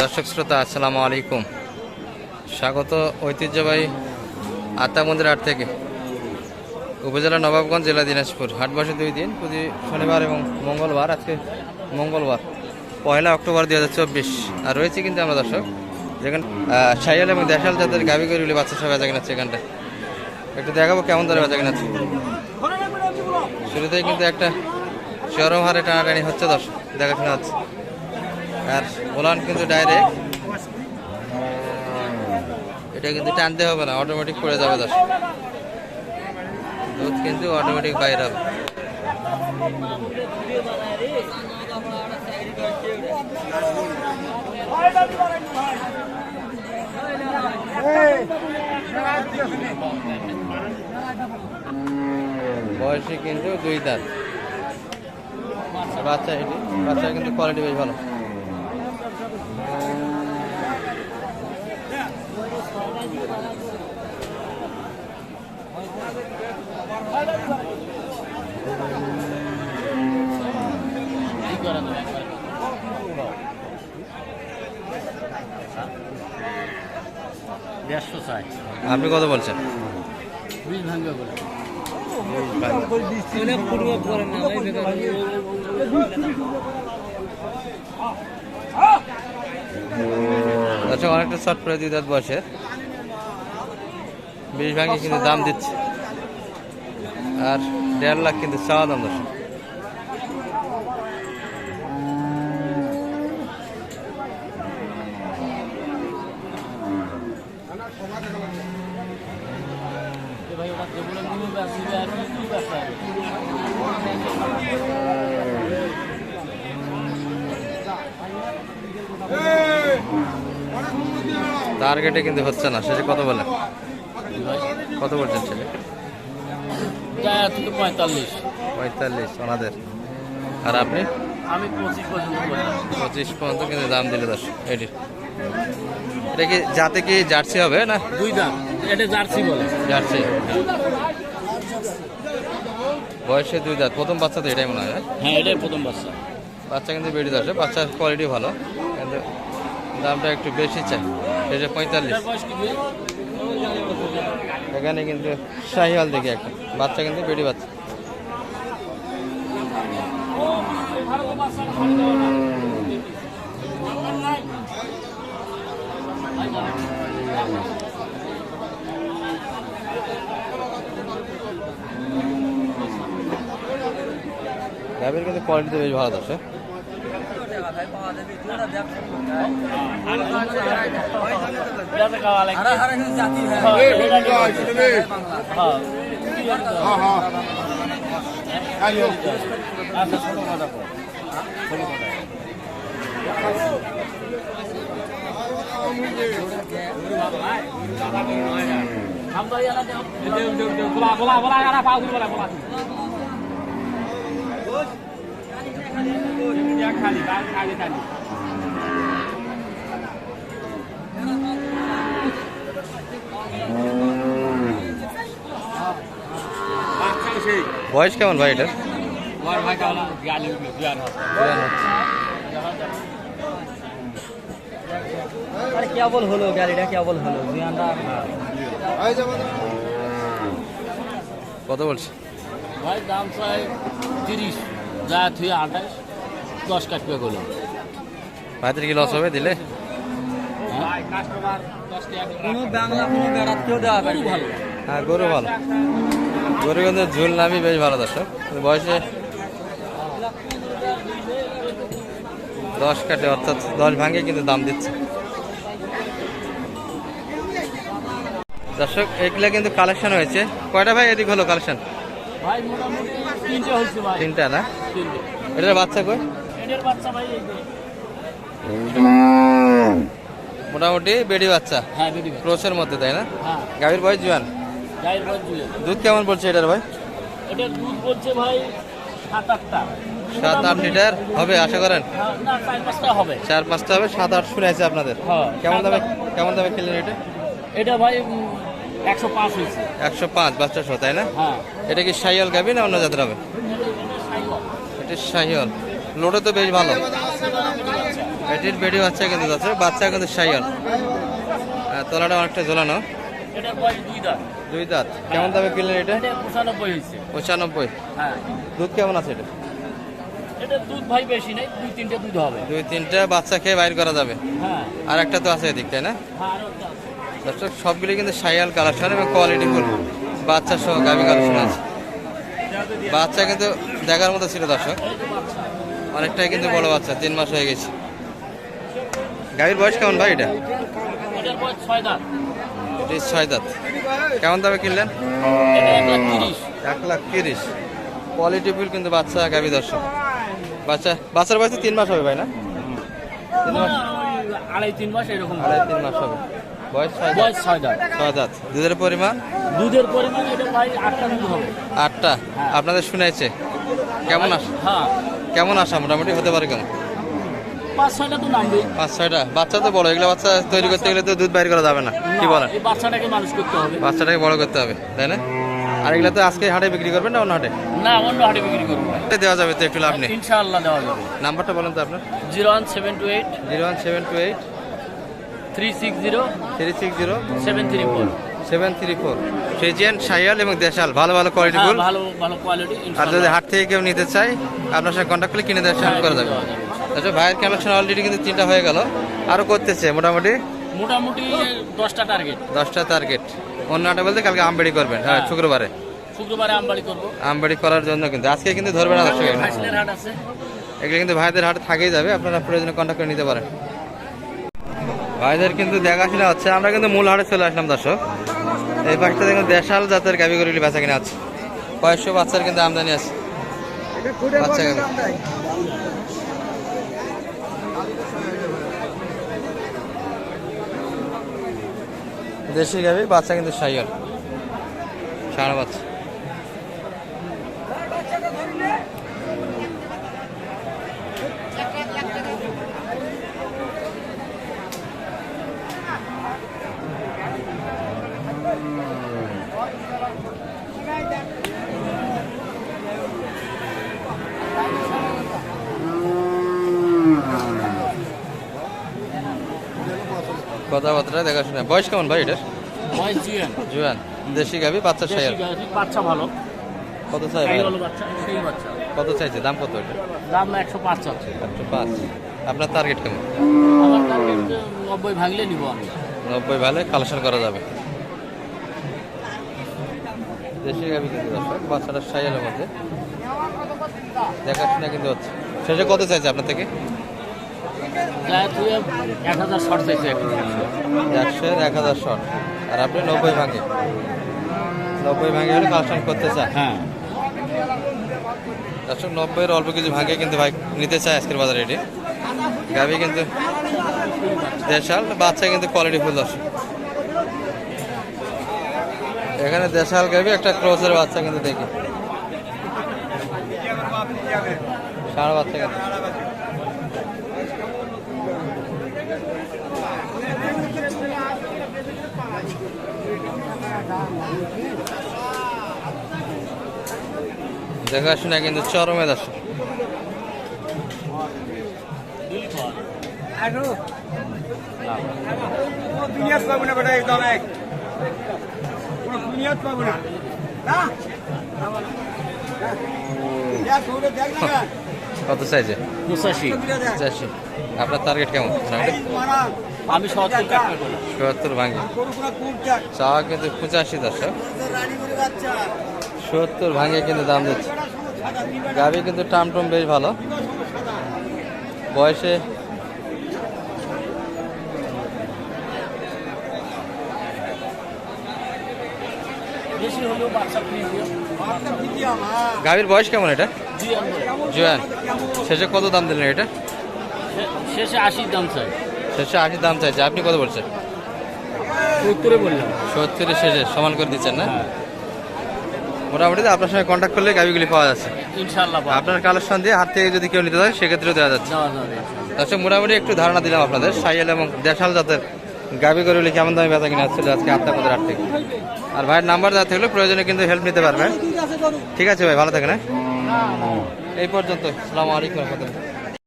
দর্শক শ্রোতা, আসসালামু আলাইকুম। স্বাগত ঐতিহ্যবাহী আত্মা মন্দির হাট থেকে। উপজেলা নবাবগঞ্জ, জেলা দিনাজপুর। হাট বসে দুই দিন, প্রতি শনিবার এবং মঙ্গলবার, আজকে মঙ্গলবার, পয়লা অক্টোবর দুই হাজার চব্বিশ। আর রয়েছে কিন্তু আমরা দর্শক, যেখানে সাইয়াল এবং দেশাল জাতের গাভি গরুগুলি বাচ্চা সব বেচা কিনাচ্ছে এখানটা একটু দেখাবো কেমন ধরে বেচা কিনাচ্ছে শুরুতেই কিন্তু একটা চরম হারে টানাটানি হচ্ছে দর্শক, দেখাশোনা হচ্ছে। আর ওলান কিন্তু ডাইরেক্ট এটা কিন্তু টানতে হবে না অটোমেটিক পড়ে যাবে দর্শক দুধ কিন্তু অটোমেটিক বাইরে হবে। বয়সে কিন্তু দুই দাঁত। বাচ্চা এটি বাচ্চা কিন্তু কোয়ালিটি বেশ ভালো। আপনি কত বলছেন? আচ্ছা অনেকটা শর্ট করে দুই দাঁত বয়সে বিশ ভাঙি কিন্তু দাম দিচ্ছে। আর দেড় লাখ কিন্তু চাওয়া দাম ব্যবসা টার্গেটে কিন্তু হচ্ছে না সেটা কত বলেন কত বলছেন থেকে পঁয়তাল্লিশ। পঁয়তাল্লিশ ওনাদের। আর আপনি? আমি পঁচিশ পর্যন্ত পঁচিশ পর্যন্ত কিন্তু দাম দিলে দর্শক এটির এটা কি যাতে কি জার্সি হবে না? দুই দাম। এটা জার্সি বলে। জার্সি। বয়সে দুই দাঁত। প্রথম বাচ্চা তো এটাই মনে হয় হ্যাঁ? এটাই প্রথম বাচ্চা। বাচ্চা কিন্তু বেড়ে যাচ্ছে বাচ্চার কোয়ালিটি ভালো। কিন্তু দামটা একটু বেশি চাই সেটা পঁয়তাল্লিশ এটার বয়স কি বিয়ে? এখানে কিন্তু শাহিওয়াল দেখি একটা। বাচ্চা কিন্তু বেড়ে বাচ্চা। গাভীর কিন্তু কোয়ালিটি বেশ ভালো আছে এটাতে খাওয়া লাগে। হ্যাঁ, এটা নিয়ে বলছে। হ্যাঁ। আচ্ছা, ছোট কথা। ছোট কথা। বলা, বলা, বলা, বলা, বয়স কেমন ভাই এটা কেবল হলো গাড়িটা কেবল হলো? কত বলছে? ভাই দাম চাই তিরিশ। যা থুয়ে আঠাশ। দশ কাটবে গেলো ভাইদের কি লস হবে দিলে? ভালো। হ্যাঁ গরু ভালো। গরু কিন্তু ঝুল নামি বেশ ভালো দর্শক। বয়সে দশ কাটে অর্থাৎ দশ ভাঙে কিন্তু দাম দিচ্ছে। দর্শক এগুলা কিন্তু কালেকশন হয়েছে। কয়টা ভাই এদিক হলো কালেকশন তিনটে তিনটা না? তিনটে। এটার বাচ্চা কই? মোটামুটি বেডি বাচ্চা। হ্যাঁ বেবি ক্রোসের মধ্যে তাই না? হ্যাঁ। গাভীর বয়স জোয়ান? দুধ কেমন পড়ছে এটার ভাই? এটা দুধ বলছে ভাই সাত আটটা। সাত আট লিটার হবে আশা করেন? চার পাঁচটা হবে। চার পাঁচটা হবে সাত আট শুনে আছে আপনাদের? হ্যাঁ কেমন দামে কেমন দামে কিনলেন এটা? এটা ভাই একশো পাঁচ হয়েছে। একশো পাঁচ বাচ্চা সহ তাই না? হ্যাঁ। এটা কি শাহিওয়াল গাবি না অন্য জাতের হবে? এটা শাহিওয়াল। লোডে তো বেশ ভালো। এটির বেডি বাচ্চা কিন্তু দর্শক বাচ্চা কিন্তু সাইয়াল। তলাটা অনেকটা ঝোলানো। দুই দাঁত। কেমন দামে কিনলেন এটা? পঁচানব্বই হয়েছে পঁচানব্বই। হ্যাঁ। দুধ কেমন আছে এটা? এটা দুধ ভাই বেশি নেই দুই তিনটে দুধ হবে। দুই তিনটা বাচ্চা খেয়ে বাইর করা যাবে। হ্যাঁ। আর একটা তো আছে এদিক তাই না? হ্যাঁ আছে। দর্শক সবগুলি কিন্তু সাইয়াল কালেকশন এবং কোয়ালিটি ফুল। বাচ্চা সহ গাভি কালেকশন আছে। বাচ্চা কিন্তু দেখার মতো ছিল দর্শক। অনেকটাই কিন্তু বড় বাচ্চা তিন মাস হয়ে গেছে। গাভীর বয়স কেমন ভাই এটা? ছয় দাঁত। কেমন দামে কিনলেন? এক লাখ তিরিশ। কোয়ালিটি ফুল কিন্তু বাচ্চা গাভি দর্শক। বাচ্চা বাচ্চার বয়স তিন মাস হবে ভাই না? তিন মাস। আড়াই তিন মাস এরকম আড়াই তিন মাস হবে। বয়স ছয় বয়স ছয় দাঁত। ছয় দাঁত। দুধের পরিমাণ? দুধের পরিমাণ এটা ভাই আটটা দুধ হবে। আটটা। আপনাদের শুনেছে। কেমন আস হ্যাঁ। কেমন আসা মোটামুটি হতে পারে কেমন? পাঁচ ছয়টা তো নামবে পাঁচ ছয়টা? বাচ্চা তো বড় এগুলো বাচ্চা তৈরি করতে গেলে তো দুধ বাইর করা যাবে না। কি বলেন? বাচ্চাটাকে মানুষ করতে হবে। বাচ্চাটাকে বড় করতে হবে তাই না? আর এগুলো তো আজকে হাটে বিক্রি করবেন না অন্য হাটে? না অন্য হাটে বিক্রি করব। দেওয়া যাবে তো একটু লাভ নেই। ইনশাআল্লাহ দেওয়া যাবে। নাম্বারটা বলেন তো আপনার। Zero one seven two eight zero one seven two eight three six zero three six zero seven three four. Seven three four. Friesian সাইয়াল এবং দেশাল। ভালো ভালো কোয়ালিটি ফুল হ্যাঁ, ভালো ভালো কোয়ালিটি আর যদি হাট থেকে কেউ নিতে চায় আপনার সাথে কন্ট্যাক্ট করলে কিনে দেওয়ার সাথে করা যাবে। আচ্ছা ভাইয়ের কালেকশন অলরেডি কিন্তু তিনটা হয়ে গেল। আরও করতেছে মোটামুটি? মোটামুটি দশটা টার্গেট দশটা টার্গেট অন্য হাটে বলতে কালকে আমবাড়ি করবেন। হ্যাঁ হ্যাঁ। শুক্রবারে। শুক্রবারে আমবাড়ি করব। আমবাড়ি করার জন্য কিন্তু। আজকে কিন্তু ধরবে না দর্শক। হাট আছে। এগুলো কিন্তু ভাইদের হাট থাকেই যাবে। আপনারা প্রয়োজনে কন্ট্যাক্ট করে নিতে পারেন। ভাইদের কিন্তু দেখাশোনা হচ্ছে। আমরা কিন্তু মূল হাটে চলে আসলাম দর্শক। এই পাখিটা দেখুন দেশাল জাতের গাভি গরুগুলি বাচ্চা কিনা আছে কয়েকশো বাচ্চার কিন্তু আমদানি আছে। বাচ্চা গাভি। দেশি গাভি বাচ্চা কিন্তু সাইয়াল সারা বাচ্চা। কথাবার্তা দেখাশোনা। বয়স কেমন ভাই এটার? জুয়ান। দেশি গাভি বাচ্চা সাইয়াল বাচ্চা ভালো। কত চাই ভাই? ভালো বাচ্চা সেই বাচ্চা। কত চাইছে? দাম কত এটা? দাম একশো পাঁচ আছে একশো পাঁচ। আপনার টার্গেট কেমন? আমার টার্গেট নব্বই ভাঙলে নিব আমি। নব্বই ভালে কালেকশন করা যাবে। দেশি গাভি কিন্তু বাচ্চাটা সাইয়ালের মধ্যে। দেখাশোনা কিন্তু হচ্ছে। শেষে কত চাইছে আপনার থেকে? এক হাজার শর্ট চাইছে একশো এক হাজার শট। আর আপনি নব্বই ভাঙে। নব্বই ভাঙে হলে কালেকশন করতে চান হ্যাঁ। দর্শক নব্বইয়ের অল্প কিছু ভাঙে কিন্তু ভাই নিতে চায় আজকের বাজারে এটি। গাভি কিন্তু দেশাল বাচ্চা কিন্তু কোয়ালিটি ফুল দর্শক। এখানে দেশাল গাভি একটা ক্রসের বাচ্চা কিন্তু দেখি। সারা বাচ্চা কিন্তু দেখাশোনা কিন্তু চরমে দর্শক দুনিয়াত না কোনো দেখ কত সাইজে পঁচাশি। চারশি আপনার টার্গেট কেমন? আমি সত্তর ভাঙে। চাওয়া কিন্তু পঁচাশি দর্শক। সত্তর ভাঙে কিন্তু দাম দিচ্ছে। গাভি কিন্তু টামটুম বেশ ভালো। বয়সে গাভীর বয়স কেমন এটা? জোয়ান শেষে কত দাম দিলেন এটা? শেষে আশির দাম চাই। শেষে আশি দাম চাইছে আপনি কত বলছেন? সত্তরে বললাম। সত্তরের শেষে সমান করে দিচ্ছেন না? হ্যাঁ। মোটামুটি আপনার সঙ্গে কন্ট্যাক্ট করলে গাভিগুলি পাওয়া যাচ্ছে। ইনশাল্লাহ আপনার কালেকশন দিয়ে হাত থেকে যদি কেউ নিতে হয় সেক্ষেত্রেও দেওয়া যাচ্ছে। ইনশাল্লাহ। দর্শক মোটামুটি একটু ধারণা দিলাম আপনাদের। সাইয়েল এবং দেশাল জাতের গাভি গরুগুলি কেমন দামে বেচা কিনা হচ্ছিল আজকে আপনার মধ্যে হাট থেকে। আর ভাইয়ের নাম্বার দেওয়া থাকলে প্রয়োজনে কিন্তু হেল্প নিতে পারবেন। ঠিক আছে ভাই ভালো থাকেন হ্যাঁ? এই পর্যন্ত আসসালামু আলাইকুম রহমতুল্লাহ।